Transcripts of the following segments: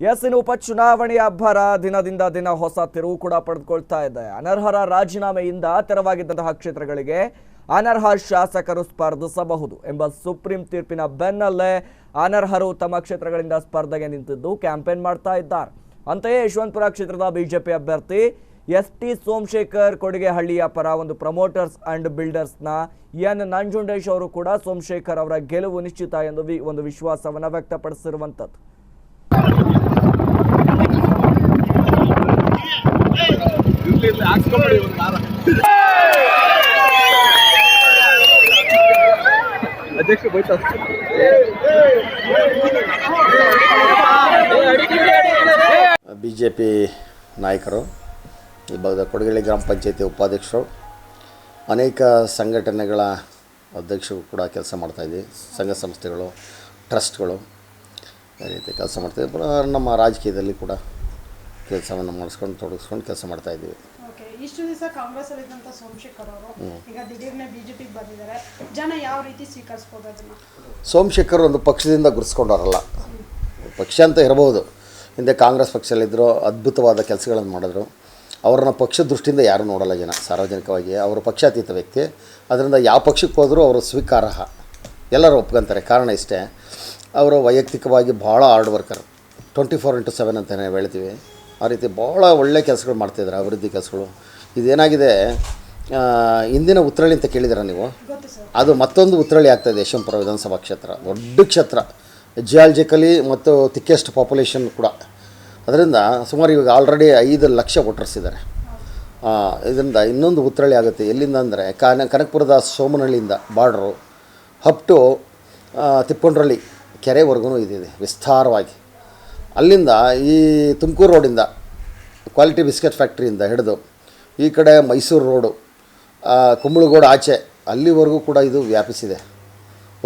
S ಇನ್ನು ಉಪಚುನಾವಣೆಯ ಅಬ್ಬರ ದಿನದಿಂದ ದಿನ ಹೊಸ ತಿರುವು ಕೂಡ ಪಡೆದುಕೊಳ್ತಾ ಇದೆ. ಅನರ್ಹರ ರಾಜೀನಾಮೆಯಿಂದ ತೆರವಾಗಿದ್ದಂತಹ ಕ್ಷೇತ್ರಗಳಿಗೆ ಅನರ್ಹ ಶಾಸಕರು ಸ್ಪರ್ಧಿಸಬಹುದು ಎಂಬ ಸುಪ್ರೀಂ ತೀರ್ಪಿನ ಬೆನ್ನಲ್ಲೇ ಅನರ್ಹರು ತಮ್ಮ ಕ್ಷೇತ್ರಗಳಿಂದ ಸ್ಪರ್ಧೆಗೆ ನಿಂತಿದ್ದು ಕ್ಯಾಂಪೇನ್ ಮಾಡ್ತಾ ಇದ್ದಾರೆ. ಅಂತೆಯೇ ಯಶವಂತಪುರ ಕ್ಷೇತ್ರದ ಬಿಜೆಪಿ ಅಭ್ಯರ್ಥಿ ಎಸ್ ಟಿ ಸೋಮಶೇಖರ್ ಕೊಡಿಗೆಹಳ್ಳಿಯ ಪರ ಒಂದು ಪ್ರಮೋಟರ್ಸ್ ಅಂಡ್ ಬಿಲ್ಡರ್ಸ್ನ ಎನ್. ನಂಜುಂಡೇಶ್ ಅವರು ಕೂಡ ಸೋಮಶೇಖರ್ ಅವರ ಗೆಲುವು ನಿಶ್ಚಿತ ಎಂದು ಒಂದು ವಿಶ್ವಾಸವನ್ನು ವ್ಯಕ್ತಪಡಿಸಿರುವಂಥದ್ದು ಅಧ್ಯಕ್ಷ ಬೈತಾ ಬಿ ಜೆ ಪಿ ನಾಯಕರು, ಈ ಭಾಗದ ಕೊಡಗಳ್ಳಿ ಗ್ರಾಮ ಪಂಚಾಯತಿ ಉಪಾಧ್ಯಕ್ಷರು, ಅನೇಕ ಸಂಘಟನೆಗಳ ಅಧ್ಯಕ್ಷರು ಕೂಡ ಕೆಲಸ ಮಾಡ್ತಾಯಿದ್ವಿ ಸಂಘ ಸಂಸ್ಥೆಗಳು, ಟ್ರಸ್ಟ್ಗಳು ಈ ರೀತಿ ಕೆಲಸ ಮಾಡ್ತಾಯಿದ್ವಿ ನಮ್ಮ ರಾಜಕೀಯದಲ್ಲಿ ಕೂಡ ಕೆಲಸವನ್ನು ಮಾಡಿಸ್ಕೊಂಡು ತೊಡಗಿಸ್ಕೊಂಡು ಕೆಲಸ ಮಾಡ್ತಾಯಿದ್ದೀವಿ ಇಷ್ಟು ದಿವಸ ಕಾಂಗ್ರೆಸ್ ಅಲ್ಲಿ ಇದ್ದಂತ ಸೋಮಶೇಖರ್ ಅವರು ಈಗ ದಿಢೀರ್ನೆ ಬಿಜೆಪಿಗೆ ಬಂದಿದ್ದಾರೆ. ಜನ ಯಾವ ರೀತಿ ಸ್ವೀಕರಿಸ್ಬೋದು ಅದನ್ನ? ಸೋಮಶೇಖರ್ ಒಂದು ಪಕ್ಷದಿಂದ ಗುರುಸ್ಕೊಂಡವರಲ್ಲ ಪಕ್ಷ ಅಂತ ಇರಬಹುದು ಹಿಂದೆ ಕಾಂಗ್ರೆಸ್ ಪಕ್ಷದಲ್ಲಿದ್ದರು ಅದ್ಭುತವಾದ ಕೆಲಸಗಳನ್ನು ಮಾಡಿದ್ರು. ಅವ್ರನ್ನ ಪಕ್ಷದ ದೃಷ್ಟಿಯಿಂದ ಯಾರೂ ನೋಡಲ್ಲ ಜನ ಸಾರ್ವಜನಿಕವಾಗಿ. ಅವರು ಪಕ್ಷಾತೀತ ವ್ಯಕ್ತಿ. ಅದರಿಂದ ಯಾವ ಪಕ್ಷಕ್ಕೆ ಹೋದರೂ ಅವರು ಸ್ವೀಕಾರಾರ್ಹ ಎಲ್ಲರೂ ಒಪ್ಕೊಂತಾರೆ. ಕಾರಣ ಇಷ್ಟೇ. ಅವರು ವೈಯಕ್ತಿಕವಾಗಿ ಭಾಳ hard worker twenty four into seven ಅಂತಲೇ ನಾವು ಹೇಳ್ತೀವಿ. ಆ ರೀತಿ ಭಾಳ ಒಳ್ಳೆ ಕೆಲಸಗಳು ಮಾಡ್ತಾಯಿದ್ದಾರೆ ಅಭಿವೃದ್ಧಿ ಕೆಲಸಗಳು. ಇದೇನಾಗಿದೆ ಇಂದಿನ ಉತ್ತರಳಿ ಅಂತ ಕೇಳಿದಿರ ನೀವು? ಅದು ಮತ್ತೊಂದು ಉತ್ತರಳಿ ಆಗ್ತಾಯಿದೆ ಯಶವಂತಪುರ ವಿಧಾನಸಭಾ ಕ್ಷೇತ್ರ. ದೊಡ್ಡ ಕ್ಷೇತ್ರ. ಜಿಯಾಲಜಿಕಲಿ ಮತ್ತು ತಿಕ್ಕೆಸ್ಟ್ ಪಾಪ್ಯುಲೇಷನ್ ಕೂಡ. ಅದರಿಂದ ಸುಮಾರು ಇವಾಗ ಆಲ್ರೆಡಿ ಐದು ಲಕ್ಷ ವೋಟರ್ಸ್ ಇದ್ದಾರೆ. ಇದರಿಂದ ಇನ್ನೊಂದು ಉತ್ತರಳಿ ಆಗುತ್ತೆ. ಎಲ್ಲಿಂದ ಅಂದರೆ ಕನ ಕನಕಪುರದ ಸೋಮನಹಳ್ಳಿಯಿಂದ ಬಾರ್ಡ್ರು ಹಪ್ಟು ಟು ತಿಪ್ಪಕೊಂಡ್ರಳ್ಳಿ ಕೆರೆವರೆಗೂ ಇದಿದೆ ವಿಸ್ತಾರವಾಗಿ. ಅಲ್ಲಿಂದ ಈ ತುಮಕೂರು ರೋಡಿಂದ ಕ್ವಾಲಿಟಿ ಬಿಸ್ಕೆಟ್ ಫ್ಯಾಕ್ಟ್ರಿಯಿಂದ ಹಿಡಿದು ಈ ಕಡೆ ಮೈಸೂರು ರೋಡು ಕುಂಬಳಗೋಡ ಆಚೆ ಅಲ್ಲಿವರೆಗೂ ಕೂಡ ಇದು ವ್ಯಾಪಿಸಿದೆ.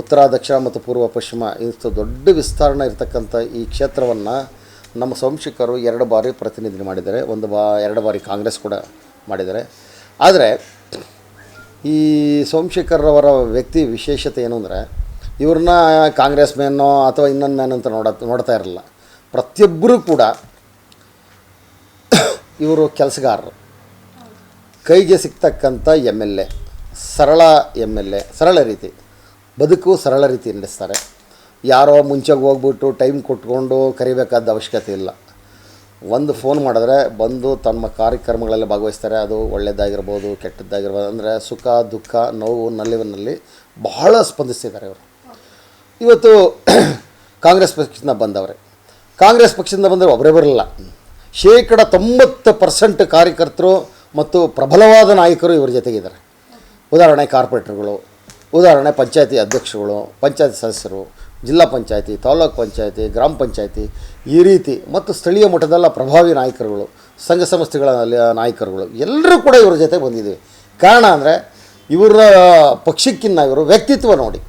ಉತ್ತರ, ದಕ್ಷಿಣ ಮತ್ತು ಪೂರ್ವ, ಪಶ್ಚಿಮ ಇಷ್ಟು ದೊಡ್ಡ ವಿಸ್ತರಣೆ ಇರತಕ್ಕಂಥ ಈ ಕ್ಷೇತ್ರವನ್ನು ನಮ್ಮ ಸೋಮಶೇಖರು ಎರಡು ಬಾರಿ ಪ್ರತಿನಿಧಿ ಮಾಡಿದ್ದಾರೆ. ಒಂದು ಬಾ, ಎರಡು ಬಾರಿ ಕಾಂಗ್ರೆಸ್ ಕೂಡ ಮಾಡಿದ್ದಾರೆ. ಆದರೆ ಈ ಸೋಮಶೇಖರ್ ಅವರ ವ್ಯಕ್ತಿ ವಿಶೇಷತೆ ಏನು ಅಂದರೆ, ಇವ್ರನ್ನ ಕಾಂಗ್ರೆಸ್ ಮ್ಯಾನೋ ಅಥವಾ ಇನ್ನೊಂದು ಮ್ಯಾನ್ ಅಂತ ನೋಡ, ನೋಡ್ತಾ ಇರಲಿಲ್ಲ ಪ್ರತಿಯೊಬ್ಬರೂ ಕೂಡ ಇವರು ಕೆಲಸಗಾರರು. ಕೈಗೆ ಸಿಗ್ತಕ್ಕಂಥ ಎಂ ಎಲ್ ಎ, ಸರಳ ಎಂ ಎಲ್ ಎ, ಸರಳ ರೀತಿ, ಬದುಕು ಸರಳ ರೀತಿ ನಡೆಸ್ತಾರೆ. ಯಾರೋ ಮುಂಚೆಗೆ ಹೋಗ್ಬಿಟ್ಟು ಟೈಮ್ ಕೊಟ್ಕೊಂಡು ಕರಿಬೇಕಾದ ಅವಶ್ಯಕತೆ ಇಲ್ಲ. ಒಂದು ಫೋನ್ ಮಾಡಿದ್ರೆ ಬಂದು ತಮ್ಮ ಕಾರ್ಯಕ್ರಮಗಳಲ್ಲಿ ಭಾಗವಹಿಸ್ತಾರೆ. ಅದು ಒಳ್ಳೆಯದಾಗಿರ್ಬೋದು ಕೆಟ್ಟದ್ದಾಗಿರ್ಬೋದು, ಅಂದರೆ ಸುಖ, ದುಃಖ, ನೋವು ನಲಿವಿನಲ್ಲಿ ಬಹಳ ಸ್ಪಂದಿಸ್ತಿದ್ದಾರೆ ಇವರು. ಇವತ್ತು ಕಾಂಗ್ರೆಸ್ ಪಕ್ಷದಿಂದ ಬಂದವರೆ. ಕಾಂಗ್ರೆಸ್ ಪಕ್ಷದಿಂದ ಬಂದರೆ ಒಬ್ಬರೇ ಬರಲ್ಲ ಶೇಕಡ ತೊಂಬತ್ತು ಪರ್ಸೆಂಟ್ ಕಾರ್ಯಕರ್ತರು ಮತ್ತು ಪ್ರಬಲವಾದ ನಾಯಕರು ಇವರ ಜೊತೆಗಿದ್ದಾರೆ ಉದಾಹರಣೆ ಕಾರ್ಪೊರೇಟರ್ಗಳು, ಉದಾಹರಣೆ ಪಂಚಾಯತಿ ಅಧ್ಯಕ್ಷಗಳು ಪಂಚಾಯತಿ ಸದಸ್ಯರು, ಜಿಲ್ಲಾ ಪಂಚಾಯತಿ, ತಾಲೂಕು ಪಂಚಾಯತಿ, ಗ್ರಾಮ ಪಂಚಾಯತಿ ಈ ರೀತಿ ಮತ್ತು ಸ್ಥಳೀಯ ಮಟ್ಟದಲ್ಲ ಪ್ರಭಾವಿ ನಾಯಕರುಗಳು, ಸಂಘ ಸಂಸ್ಥೆಗಳ ನಾಯಕರುಗಳು ಎಲ್ಲರೂ ಕೂಡ ಇವರ ಜೊತೆ ಬಂದಿದ್ದೀವಿ ಕಾರಣ ಅಂದರೆ ಇವರ ಪಕ್ಷಕ್ಕಿಂತ ಇವರು ವ್ಯಕ್ತಿತ್ವ ನೋಡಿ.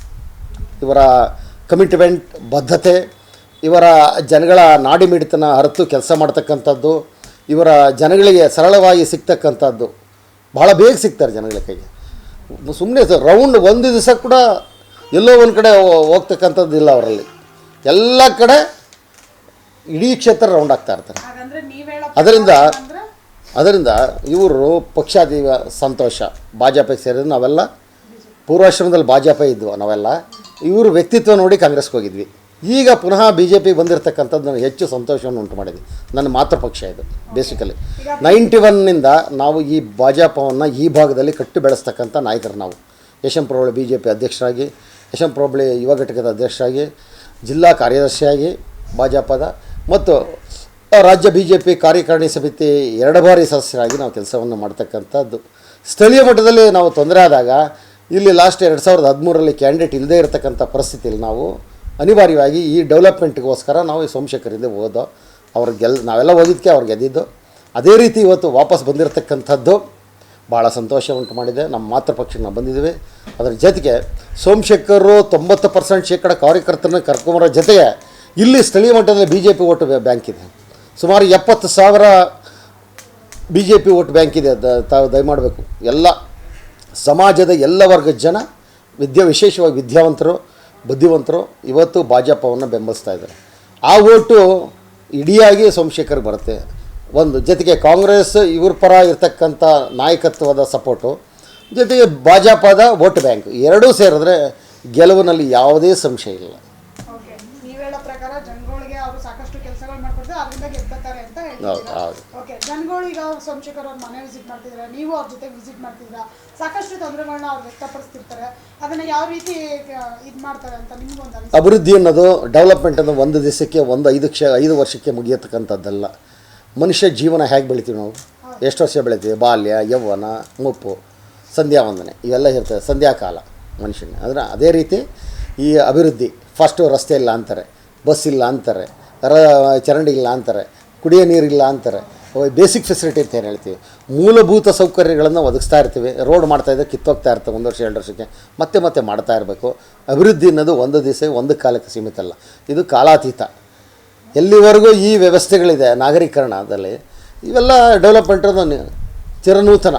ಇವರ ಕಮಿಟ್ಮೆಂಟ್ ಬದ್ಧತೆ ಇವರ ಜನಗಳ ನಾಡಿ ಮಿಡಿತನ ಅರಿತು ಕೆಲಸ ಮಾಡ್ತಕ್ಕಂಥದ್ದು ಇವರ ಜನಗಳಿಗೆ ಸರಳವಾಗಿ ಸಿಗ್ತಕ್ಕಂಥದ್ದು ಭಾಳ ಬೇಗ ಸಿಗ್ತಾರೆ ಜನಗಳ ಕೈಗೆ. ಸುಮ್ಮನೆ ರೌಂಡ್ ಒಂದು ದಿವಸ ಕೂಡ ಎಲ್ಲೋ ಒಂದು ಕಡೆ ಹೋಗ್ತಕ್ಕಂಥದ್ದು ಇಲ್ಲ ಅವರಲ್ಲಿ. ಎಲ್ಲ ಕಡೆ ಇಡೀ ಕ್ಷೇತ್ರ ರೌಂಡ್ ಆಗ್ತಾ ಇರ್ತಾರೆ ಅದರಿಂದ ಅದರಿಂದ ಇವರು ಪಕ್ಷಾದಿ ಸಂತೋಷ ಭಾಜಪಕ್ಕೆ ಸೇರಿದ್ರು ನಾವೆಲ್ಲ ಪೂರ್ವಾಶ್ರಮದಲ್ಲಿ ಭಾಜಪ ಇದ್ವು ನಾವೆಲ್ಲ. ಇವರು ವ್ಯಕ್ತಿತ್ವ ನೋಡಿ ಕಾಂಗ್ರೆಸ್ಗೆ ಹೋಗಿದ್ವಿ. ಈಗ ಪುನಃ ಬಿ ಜೆ ಪಿ ಬಂದಿರತಕ್ಕಂಥದ್ದು ನನಗೆ ಹೆಚ್ಚು ಸಂತೋಷವನ್ನು ಉಂಟು ಮಾಡಿದೆ. ನನ್ನ ಮಾತೃಪಕ್ಷ ಇದು ಬೇಸಿಕಲಿ ನೈಂಟಿ ಒನ್ನಿಂದ ನಾವು ಈ ಭಾಜಪವನ್ನು ಈ ಭಾಗದಲ್ಲಿ ಕಟ್ಟಿ ಬೆಳೆಸ್ತಕ್ಕಂಥ ನಾಯಕರು ನಾವು. ಯಶವಂತಪುರ ಬಿ ಜೆ ಪಿ ಅಧ್ಯಕ್ಷರಾಗಿ ಯಶವಂತಪುರ ಯುವ ಘಟಕದ ಅಧ್ಯಕ್ಷರಾಗಿ, ಜಿಲ್ಲಾ ಕಾರ್ಯದರ್ಶಿಯಾಗಿ ಭಾಜಪದ ಮತ್ತು ರಾಜ್ಯ ಬಿ ಜೆ ಪಿ ಕಾರ್ಯಕಾರಿಣಿ ಸಮಿತಿ ಎರಡು ಬಾರಿ ಸದಸ್ಯರಾಗಿ ನಾವು ಕೆಲಸವನ್ನು ಮಾಡ್ತಕ್ಕಂಥದ್ದು. ಸ್ಥಳೀಯ ಮಟ್ಟದಲ್ಲಿ ನಾವು ತೊಂದರೆ ಆದಾಗ, ಇಲ್ಲಿ ಲಾಸ್ಟ್ ಎರಡು ಸಾವಿರದ ಹದಿಮೂರರಲ್ಲಿ ಕ್ಯಾಂಡಿಡೇಟ್ ಇಲ್ಲದೇ ಇರತಕ್ಕಂಥ ಪರಿಸ್ಥಿತಿಯಲ್ಲಿ ನಾವು ಅನಿವಾರ್ಯವಾಗಿ ಈ ಡೆವಲಪ್ಮೆಂಟ್ಗೋಸ್ಕರ ನಾವು ಈ ಸೋಮಶೇಖರಿಂದ ಹೋದೋ ಅವ್ರು ಗೆಲ್ ನಾವೆಲ್ಲ ಹೋಗಿದ್ದಕ್ಕೆ ಅವ್ರು ಗೆದ್ದಿದ್ದು ಅದೇ ರೀತಿ ಇವತ್ತು ವಾಪಸ್ ಬಂದಿರತಕ್ಕಂಥದ್ದು ಭಾಳ ಸಂತೋಷ ಉಂಟು ಮಾಡಿದೆ. ನಮ್ಮ ಮಾತೃಪಕ್ಷಕ್ಕೆ ನಾವು ಬಂದಿದ್ದೀವಿ. ಅದರ ಜೊತೆಗೆ ಸೋಮಶೇಖರು ತೊಂಬತ್ತು ಪರ್ಸೆಂಟ್ ಶೇಕಡ ಕಾರ್ಯಕರ್ತರನ್ನ ಕರ್ಕೊಂಬರೋ ಜೊತೆಗೆ ಇಲ್ಲಿ ಸ್ಥಳೀಯ ಮಟ್ಟದಲ್ಲಿ B J P vote bank ಇದೆ. ಸುಮಾರು ಎಪ್ಪತ್ತು ಸಾವಿರ B J P vote bank ಇದೆ. ದ ತಾವು ದಯಮಾಡಬೇಕು. ಎಲ್ಲ ಸಮಾಜದ ಎಲ್ಲ ವರ್ಗದ ಜನ ವಿದ್ಯಾ, ವಿಶೇಷವಾಗಿ ವಿದ್ಯಾವಂತರು ಬುದ್ಧಿವಂತರು ಇವತ್ತು ಭಾಜಪವನ್ನು ಬೆಂಬಲಿಸ್ತಾ ಇದ್ದಾರೆ. ಆ ಓಟು ಇಡಿಯಾಗಿ ಸೋಮಶೇಖರ್ ಬರುತ್ತೆ. ಒಂದು ಜೊತೆಗೆ ಕಾಂಗ್ರೆಸ್ ಇವ್ರ ಪರ ಇರತಕ್ಕಂಥ ನಾಯಕತ್ವದ ಸಪೋರ್ಟು ಜೊತೆಗೆ ಭಾಜಪದ ವೋಟ್ ಬ್ಯಾಂಕ್ ಎರಡೂ ಸೇರಿದ್ರೆ ಗೆಲುವಿನಲ್ಲಿ ಯಾವುದೇ ಸಂಶಯ ಇಲ್ಲ. ಹೌದು ಹೌದು. ಜನಗಳು ಈಗ ಸೋಮಶೇಖರ್ ಅವ್ರ ಮನೆ ವಿಸಿಟ್ ಮಾಡ್ತಿದ್ರೆ ನೀವು ಅವ್ರ ಜೊತೆ ವಿಸಿಟ್ ಮಾಡ್ತಿದ್ದೀರಾ ಸಾಕಷ್ಟು ತೊಂದರೆಗಳನ್ನ ಅವ್ರು ವ್ಯಕ್ತಪಡಿಸ್ತಿರ್ತಾರೆ. ಅದನ್ನ ಯಾವ ರೀತಿ ಇದು ಮಾಡ್ತಾರೆ ಅಂತ ನಿಮ್ಗೊಂದು ಅಭಿವೃದ್ಧಿ ಅನ್ನೋದು ಡೆವಲಪ್ಮೆಂಟ್ ಅನ್ನೋದು ಒಂದು ದಿವಸಕ್ಕೆ ಒಂದು ಐದು ಕ್ಷ ಐದು ವರ್ಷಕ್ಕೆ ಮುಗಿಯತಕ್ಕಂಥದ್ದಲ್ಲ. ಮನುಷ್ಯ ಜೀವನ ಹೇಗೆ ಬೆಳಿತೀವಿ ನಾವು? ಎಷ್ಟು ವರ್ಷ ಬೆಳಿತೀವಿ? ಬಾಲ್ಯ ಯೌವನ ಮುಪ್ಪು ಸಂಧ್ಯಾ ವಂದನೆ ಇವೆಲ್ಲ ಇರ್ತದೆ ಸಂಧ್ಯಾಕಾಲ ಮನುಷ್ಯನ ಅಂದರೆ ಅದೇ ರೀತಿ ಈ ಅಭಿವೃದ್ಧಿ ಫಸ್ಟು ರಸ್ತೆ ಇಲ್ಲ ಅಂತಾರೆ ಬಸ್ ಇಲ್ಲ ಅಂತಾರೆ ರ ಚರಂಡಿ ಇಲ್ಲ ಅಂತಾರೆ ಕುಡಿಯೋ ನೀರಿಲ್ಲ ಅಂತಾರೆ ಬೇಸಿಕ್ ಫೆಸಿಲಿಟಿ ಅಂತ ಏನು ಹೇಳ್ತೀವಿ? ಮೂಲಭೂತ ಸೌಕರ್ಯಗಳನ್ನು ಒದಗಿಸ್ತಾ ಇರ್ತೀವಿ. ರೋಡ್ ಮಾಡ್ತಾ ಇದ್ದರೆ ಕಿತ್ತೋಗ್ತಾ ಇರ್ತವೆ ಒಂದು ವರ್ಷ, ಎರಡು ವರ್ಷಕ್ಕೆ. ಮತ್ತೆ ಮತ್ತೆ ಮಾಡ್ತಾ ಇರಬೇಕು. ಅಭಿವೃದ್ಧಿ ಅನ್ನೋದು ಒಂದು ದಿವಸ, ಒಂದು ಕಾಲಕ್ಕೆ ಸೀಮಿತ ಅಲ್ಲ. ಇದು ಕಾಲಾತೀತ. ಎಲ್ಲಿವರೆಗೂ ಈ ವ್ಯವಸ್ಥೆಗಳಿದೆ, ನಾಗರೀಕರಣದಲ್ಲಿ, ಇವೆಲ್ಲ ಡೆವಲಪ್ಮೆಂಟ್ ಅನ್ನೋದು ಚಿರನೂತನ.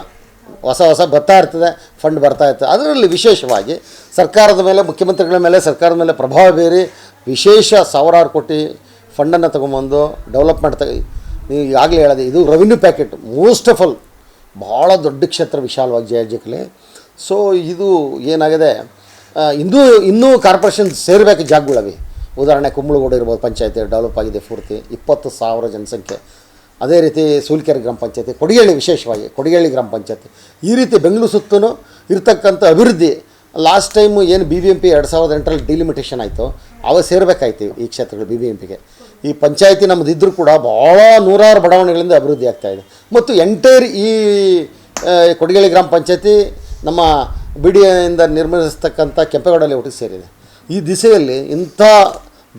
ಹೊಸ ಹೊಸ ಬರ್ತಾ ಇರ್ತದೆ ಫಂಡ್ ಬರ್ತಾ ಇರ್ತದೆ. ಅದರಲ್ಲಿ ವಿಶೇಷವಾಗಿ ಸರ್ಕಾರದ ಮೇಲೆ, ಮುಖ್ಯಮಂತ್ರಿಗಳ ಮೇಲೆ, ಸರ್ಕಾರದ ಮೇಲೆ ಪ್ರಭಾವ ಬೀರಿ ವಿಶೇಷ ಸಾವಿರಾರು ಕೋಟಿ ಫಂಡನ್ನು ತೊಗೊಂಬಂದು ಡೆವಲಪ್ಮೆಂಟ್ ತಗ ನೀವು ಈಗಾಗಲೇ ಹೇಳಿದೆ, ಇದು revenue packet most of all ಭಾಳ ದೊಡ್ಡ ಕ್ಷೇತ್ರ ವಿಶಾಲವಾಗಿ ಜಯ ಜಕಲೆ ಸೊ ಇದು ಏನಾಗಿದೆ? ಇನ್ನೂ ಇನ್ನೂ ಕಾರ್ಪೊರೇಷನ್ ಸೇರಬೇಕು ಜಾಗಗಳವೆ ಉದಾಹರಣೆ, ಕುಂಬಳಗೋಡು ಇರ್ಬೋದು, ಪಂಚಾಯತಿ ಡೆವಲಪ್ ಆಗಿದೆ ಪೂರ್ತಿ, ಇಪ್ಪತ್ತು ಸಾವಿರ ಜನಸಂಖ್ಯೆ. ಅದೇ ರೀತಿ ಸೂಲ್ಕೆರೆ ಗ್ರಾಮ ಪಂಚಾಯತಿ ಕೊಡಿಗೇಳಿ ವಿಶೇಷವಾಗಿ ಕೊಡಿಗೇಳಿ ಗ್ರಾಮ ಪಂಚಾಯತಿ. ಈ ರೀತಿ ಬೆಂಗಳೂರು ಸುತ್ತಲೂ ಇರತಕ್ಕಂಥ ಅಭಿವೃದ್ಧಿ. ಲಾಸ್ಟ್ ಟೈಮು ಏನು ಬಿ ಬಿ ಎಂ ಪಿ ಎರಡು ಸಾವಿರದ ಎಂಟರಲ್ಲಿ ಡಿಲಿಮಿಟೇಷನ್ ಆಯಿತು, ಅವಾಗ ಸೇರಬೇಕಾಯ್ತು ಈ ಕ್ಷೇತ್ರಗಳು ಬಿ ಬಿ ಎಂ ಪಿಗೆ ಈ ಪಂಚಾಯತಿ ನಮ್ಮದಿದ್ದರೂ ಕೂಡ ಭಾಳ ನೂರಾರು ಬಡಾವಣೆಗಳಿಂದ ಅಭಿವೃದ್ಧಿ ಆಗ್ತಾ ಇದೆ. ಮತ್ತು ಎಂಟೈರ್ ಈ ಕೊಡಿಗೇಳ್ಳಿ ಗ್ರಾಮ ಪಂಚಾಯತಿ ನಮ್ಮ ಬಿ ಡಿ ಇಂದ ನಿರ್ಮಿಸ್ತಕ್ಕಂಥ ಕೆಂಪೇಗೌಡಲ್ಲಿ ಒಟ್ಟಿಗೆ ಸೇರಿದೆ. ಈ ದಿಸೆಯಲ್ಲಿ ಇಂಥ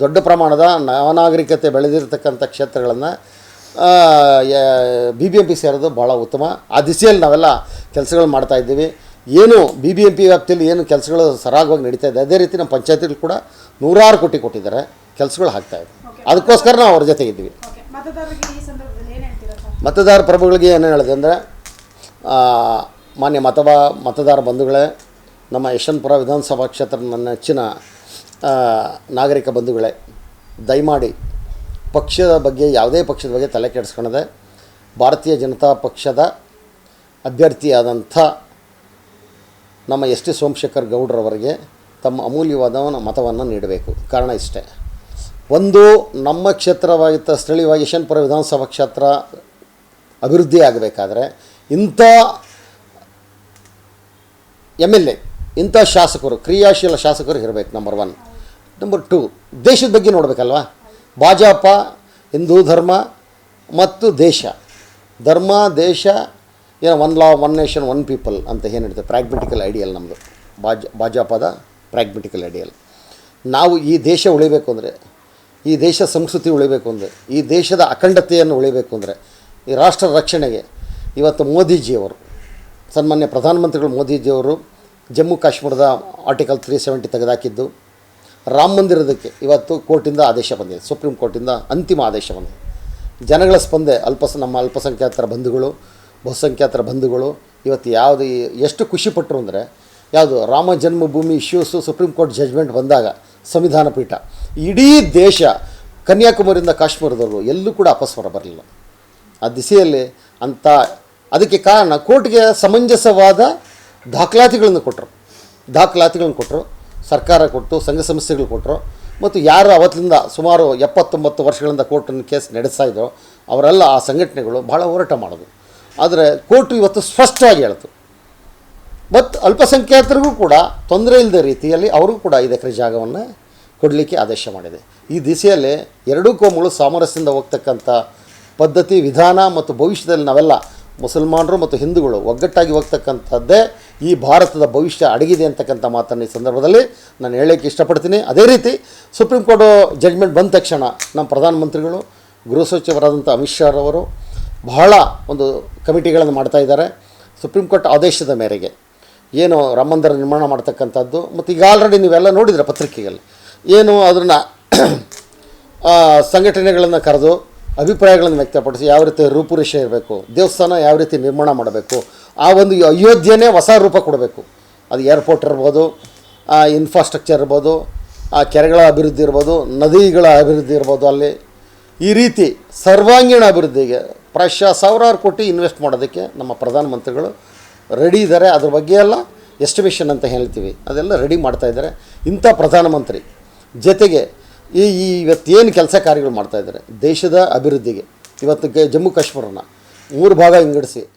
ದೊಡ್ಡ ಪ್ರಮಾಣದ ನವನಾಗರಿಕತೆ ಬೆಳೆದಿರತಕ್ಕಂಥ ಕ್ಷೇತ್ರಗಳನ್ನು ಬಿ ಬಿ ಎಂ ಪಿ ಸೇರೋದು ಭಾಳ ಉತ್ತಮ. ಆ ದಿಸೆಯಲ್ಲಿ ನಾವೆಲ್ಲ ಕೆಲಸಗಳು ಮಾಡ್ತಾ ಇದ್ದೀವಿ. ಏನು ಬಿ ಬಿ ಎಂ ಪಿ ವ್ಯಾಪ್ತಿಯಲ್ಲಿ ಏನು ಕೆಲಸಗಳು ಸರಾಗವಾಗಿ ನಡೀತಾ ಇದೆ, ಅದೇ ರೀತಿ ನಮ್ಮ ಪಂಚಾಯತಿಗಳು ಕೂಡ ನೂರಾರು ಕೋಟಿ ಕೊಟ್ಟಿದ್ದಾರೆ. ಕೆಲಸಗಳು ಆಗ್ತಾಯಿದೆ ಅದಕ್ಕೋಸ್ಕರ ನಾವು ಅವ್ರ ಜೊತೆ ಇದ್ವಿ. ಮತದಾರ ಪ್ರಭುಗಳಿಗೆ ಏನು ಹೇಳಿದೆ ಅಂದರೆ ಮಾನ್ಯ ಮತವಾ ಮತದಾರ ಬಂಧುಗಳೇ ನಮ್ಮ ಯಶವಂತಪುರ ವಿಧಾನಸಭಾ ಕ್ಷೇತ್ರದ ನನ್ನ ನೆಚ್ಚಿನ ನಾಗರಿಕ ಬಂಧುಗಳೇ ದಯಮಾಡಿ ಪಕ್ಷದ ಬಗ್ಗೆ ಯಾವುದೇ ಪಕ್ಷದ ಬಗ್ಗೆ ತಲೆ ಕೆಡಿಸ್ಕೊಳದೆ ಭಾರತೀಯ ಜನತಾ ಪಕ್ಷದ ಅಭ್ಯರ್ಥಿಯಾದಂಥ ನಮ್ಮ ಎಸ್ ಟಿ ಸೋಮಶೇಖರ್ ಗೌಡ್ರವರಿಗೆ ತಮ್ಮ ಅಮೂಲ್ಯವಾದ ಮತವನ್ನು ನೀಡಬೇಕು. ಕಾರಣ ಇಷ್ಟೇ. ಒಂದು ನಮ್ಮ ಕ್ಷೇತ್ರವಾಗಿದ್ದ ಸ್ಥಳೀಯವಾಗಿ ಯಶವಂತಪುರ ವಿಧಾನಸಭಾ ಕ್ಷೇತ್ರ ಅಭಿವೃದ್ಧಿ ಆಗಬೇಕಾದ್ರೆ ಇಂಥ ಎಂ ಎಲ್ ಎ, ಇಂಥ ಶಾಸಕರು, ಕ್ರಿಯಾಶೀಲ ಶಾಸಕರು ಇರಬೇಕು ನಂಬರ್ ಒನ್ ನಂಬರ್ ಟು ದೇಶದ ಬಗ್ಗೆ ನೋಡಬೇಕಲ್ವಾ? ಭಾಜಪ, ಹಿಂದೂ ಧರ್ಮ ಮತ್ತು ದೇಶ. ಧರ್ಮ, ದೇಶ, ಏನೋ one law one nation one people ಅಂತ ಏನು ಹೇಳ್ತಾರೆ ಪ್ರಾಗ್ಮೆಟಿಕಲ್ ಐಡಿಯಲ್ ನಮ್ಮದು ಭಾಜ, ಭಾಜಪದ ಪ್ರಾಗ್ಮೆಟಿಕಲ್ ಐಡಿಯಲ್ ನಾವು ಈ ದೇಶ ಉಳಿಬೇಕು ಅಂದರೆ ಈ ದೇಶ ಸಂಸ್ಕೃತಿ ಉಳಿಬೇಕು ಅಂದರೆ, ಈ ದೇಶದ ಅಖಂಡತೆಯನ್ನು ಉಳಿಬೇಕು ಅಂದರೆ, ಈ ರಾಷ್ಟ್ರ ರಕ್ಷಣೆಗೆ ಇವತ್ತು ಮೋದಿಜಿಯವರು, ಸನ್ಮಾನ್ಯ ಪ್ರಧಾನಮಂತ್ರಿಗಳು ಮೋದಿಜಿಯವರು ಜಮ್ಮು ಕಾಶ್ಮೀರದ ಆರ್ಟಿಕಲ್ ತ್ರೀ ಸೆವೆಂಟಿ ತೆಗೆದಾಕಿದ್ದು, ರಾಮ ಮಂದಿರದಕ್ಕೆ ಇವತ್ತು ಕೋರ್ಟಿಂದ ಆದೇಶ ಬಂದಿದೆ, ಸುಪ್ರೀಂ ಕೋರ್ಟಿಂದ ಅಂತಿಮ ಆದೇಶ ಬಂದಿದೆ. ಜನಗಳ ಸ್ಪಂದೆ ಅಲ್ಪಸ, ನಮ್ಮ ಅಲ್ಪಸಂಖ್ಯಾತರ ಬಂಧುಗಳು, ಬಹುಸಂಖ್ಯಾತರ ಬಂಧುಗಳು ಇವತ್ತು ಯಾವುದು ಎಷ್ಟು ಖುಷಿಪಟ್ಟರು ಅಂದರೆ, ಯಾವುದು Ram Janmabhoomi issues supreme court judgement ಬಂದಾಗ ಸಂವಿಧಾನ ಪೀಠ ಇಡೀ ದೇಶ ಕನ್ಯಾಕುಮಾರಿಯಿಂದ ಕಾಶ್ಮೀರದವರು ಎಲ್ಲೂ ಕೂಡ ಅಪಸ್ವರ ಬರಲಿಲ್ಲ. ಆ ದಿಸೆಯಲ್ಲಿ ಅಂಥ ಅದಕ್ಕೆ ಕಾರಣ ಕೋರ್ಟ್ಗೆ ಸಮಂಜಸವಾದ ದಾಖಲಾತಿಗಳನ್ನು ಕೊಟ್ಟರು. ದಾಖಲಾತಿಗಳನ್ನು ಕೊಟ್ಟರು. ಸರ್ಕಾರ ಕೊಟ್ಟು ಸಂಘ ಸಂಸ್ಥೆಗಳು ಕೊಟ್ಟರು. ಮತ್ತು ಯಾರು ಅವತ್ತಿಂದ ಸುಮಾರು ಎಪ್ಪತ್ತೊಂಬತ್ತು ವರ್ಷಗಳಿಂದ ಕೋರ್ಟನ್ನು ಕೇಸ್ ನಡೆಸ್ತಾ ಇದ್ದರೋ ಅವರೆಲ್ಲ ಆ ಸಂಘಟನೆಗಳು ಭಾಳ ಹೋರಾಟ ಮಾಡೋದು ಆದರೆ ಕೋರ್ಟು ಇವತ್ತು ಸ್ಪಷ್ಟವಾಗಿ ಹೇಳ್ತು. ಮತ್ತು ಅಲ್ಪಸಂಖ್ಯಾತರಿಗೂ ಕೂಡ ತೊಂದರೆ ಇಲ್ಲದ ರೀತಿಯಲ್ಲಿ ಅವ್ರಿಗೂ ಕೂಡ ಐದು ಎಕರೆ ಜಾಗವನ್ನು ಕೊಡಲಿಕ್ಕೆ ಆದೇಶ ಮಾಡಿದೆ. ಈ ದಿಸೆಯಲ್ಲಿ ಎರಡೂ ಕೋಮುಗಳು ಸಾಮರಸ್ಯದಿಂದ ಹೋಗ್ತಕ್ಕಂಥ ಪದ್ಧತಿ, ವಿಧಾನ ಮತ್ತು ಭವಿಷ್ಯದಲ್ಲಿ ನಾವೆಲ್ಲ ಮುಸಲ್ಮಾನರು ಮತ್ತು ಹಿಂದೂಗಳು ಒಗ್ಗಟ್ಟಾಗಿ ಹೋಗ್ತಕ್ಕಂಥದ್ದೇ ಈ ಭಾರತದ ಭವಿಷ್ಯ ಅಡಗಿದೆ ಅಂತಕ್ಕಂಥ ಮಾತನ್ನು ಈ ಸಂದರ್ಭದಲ್ಲಿ ನಾನು ಹೇಳೋಕ್ಕೆ ಇಷ್ಟಪಡ್ತೀನಿ. ಅದೇ ರೀತಿ ಸುಪ್ರೀಂ ಕೋರ್ಟ್ ಜಡ್ಜ್ಮೆಂಟ್ ಬಂದ ತಕ್ಷಣ ನಮ್ಮ ಪ್ರಧಾನಮಂತ್ರಿಗಳು, ಗೃಹ ಸಚಿವರಾದಂಥ ಅಮಿತ್ ಶಾ ಅವರು ಬಹಳ ಒಂದು ಕಮಿಟಿಗಳನ್ನು ಮಾಡ್ತಾ ಇದ್ದಾರೆ. ಸುಪ್ರೀಂ ಕೋರ್ಟ್ ಆದೇಶದ ಮೇರೆಗೆ. ಏನು ರಾಮ ಮಂದಿರ ನಿರ್ಮಾಣ ಮಾಡ್ತಕ್ಕಂಥದ್ದು. ಮತ್ತು ಈಗ ಆಲ್ರೆಡಿ ನೀವೆಲ್ಲ ನೋಡಿದ್ರೆ ಪತ್ರಿಕೆಯಲ್ಲಿ ಏನು ಅದನ್ನು ಸಂಘಟನೆಗಳನ್ನು ಕರೆದು ಅಭಿಪ್ರಾಯಗಳನ್ನು ವ್ಯಕ್ತಪಡಿಸಿ ಯಾವ ರೀತಿ ರೂಪುರೇಷೆ ಇರಬೇಕು, ದೇವಸ್ಥಾನ ಯಾವ ರೀತಿ ನಿರ್ಮಾಣ ಮಾಡಬೇಕು, ಆ ಒಂದು ಅಯೋಧ್ಯೆನೇ ಹೊಸ ರೂಪ ಕೊಡಬೇಕು. ಅದು ಏರ್ಪೋರ್ಟ್ ಇರ್ಬೋದು ಇನ್ಫ್ರಾಸ್ಟ್ರಕ್ಚರ್ ಇರ್ಬೋದು, ಆ ಕೆರೆಗಳ ಅಭಿವೃದ್ಧಿ ಇರ್ಬೋದು, ನದಿಗಳ ಅಭಿವೃದ್ಧಿ ಇರ್ಬೋದು ಅಲ್ಲಿ. ಈ ರೀತಿ ಸರ್ವಾಂಗೀಣ ಅಭಿವೃದ್ಧಿಗೆ ಪ್ರಾಯಶಃ ಸಾವಿರಾರು ಕೋಟಿ ಇನ್ವೆಸ್ಟ್ ಮಾಡೋದಕ್ಕೆ ನಮ್ಮ ಪ್ರಧಾನಮಂತ್ರಿಗಳು ರೆಡಿ ಇದ್ದಾರೆ. ಅದ್ರ ಬಗ್ಗೆ ಎಲ್ಲ ಎಸ್ಟಿಮೇಷನ್ ಅಂತ ಹೇಳ್ತೀವಿ. ಅದೆಲ್ಲ ರೆಡಿ ಮಾಡ್ತಾ ಇದ್ದಾರೆ. ಇಂಥ ಪ್ರಧಾನಮಂತ್ರಿ ಜೊತೆಗೆ ಈ ಈ ಇವತ್ತೇನು ಕೆಲಸ ಕಾರ್ಯಗಳು ಮಾಡ್ತಾಯಿದ್ದಾರೆ ದೇಶದ ಅಭಿವೃದ್ಧಿಗೆ. ಇವತ್ತು ಜಮ್ಮು ಕಾಶ್ಮೀರನ ಮೂರು ಭಾಗ ವಿಂಗಡಿಸಿ